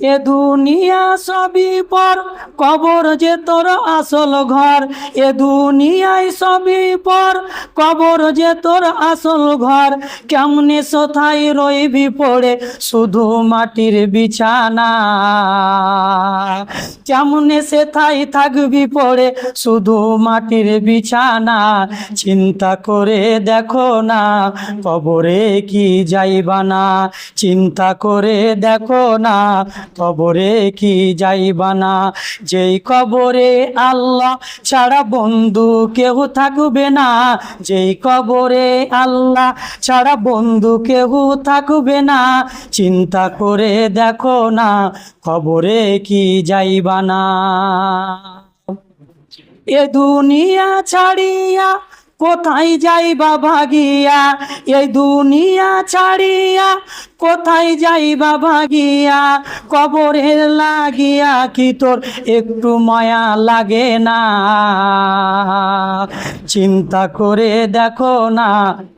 এ দুনিয়া সবই পর, কবর যে তোর আসল ঘর। এ দুনিয়ায় সবই পর, কবর যে তোর আসল ঘর। কেমনে সোথায় রইবি পড়ে শুধু মাটির বিছানা। কেমনে সেথায় থাকবি পড়ে শুধু মাটির বিছানা। চিন্তা করে দেখো না, কবরে কি যাইবা না। চিন্তা করে দেখো না কবরে কি যাইবা না? যেই কবরে আল্লাহ ছাড়া বন্ধু কেউ থাকবে না। যেই কবরে আল্লাহ ছাড়া বন্ধু কেউ থাকবে না। চিন্তা করে দেখো না, কবরে কি যাইবা না। এ দুনিয়া ছাড়িয়া কোথায় যাইবা ভাগিয়া এই দুনিয়া ছাড়িয়া কোথায় যাইবা ভাগিয়া কবরে লাগিয়া কি তোর একটু মায়া লাগে না? চিন্তা করে দেখো না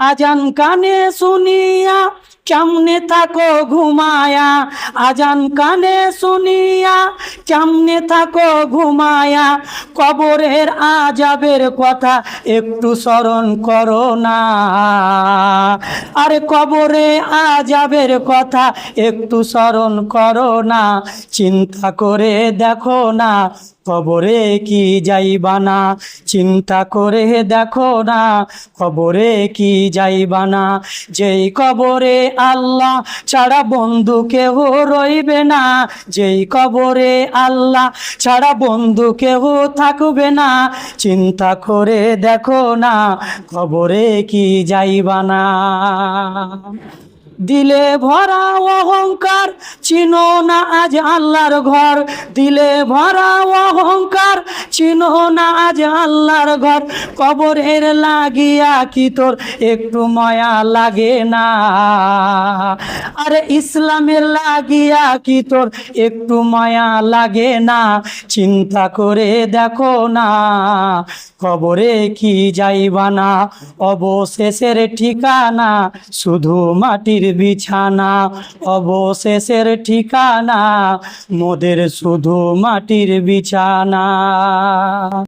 আজান কানে শুনিয়া কেমনে থাকো ঘুমায়া। আজান কানে শুনিয়া চামনে থাকো ঘুমায়া। কবরের আজাবের কথা একটু স্মরণ করো না। আরে কবরে আজাবের কথা একটু স্মরণ করো না। চিন্তা করে দেখো না কবরে কি যাইবা না? চিন্তা করে দেখো না কবরে কি যাইবা না? যেই কবরে আল্লাহ ছাড়া বন্ধু কেউ রইবে না, যেই কবরে আল্লাহ ছাড়া বন্ধু কেউ থাকবে না, চিন্তা করে দেখো না কবরে কি যাইবা না? দিলে ভরা অহংকার চিনো না আজ আল্লাহর ঘর। দিলে ভরা অহংকার চিনো না আজ আল্লাহর ঘর, কবরের লাগিয়া কি তোর একটু মায়া লাগে না? আরে ইসলামের লাগিয়া কি তোর একটু মায়া লাগে না? চিন্তা করে দেখো না, কবরে কি যাইবা না? অবশেষের ঠিকানা শুধু মাটির বিছানা। অবশেষের ঠিকানা মোদের শুধু মাটির বিছানা। 주시옵소서.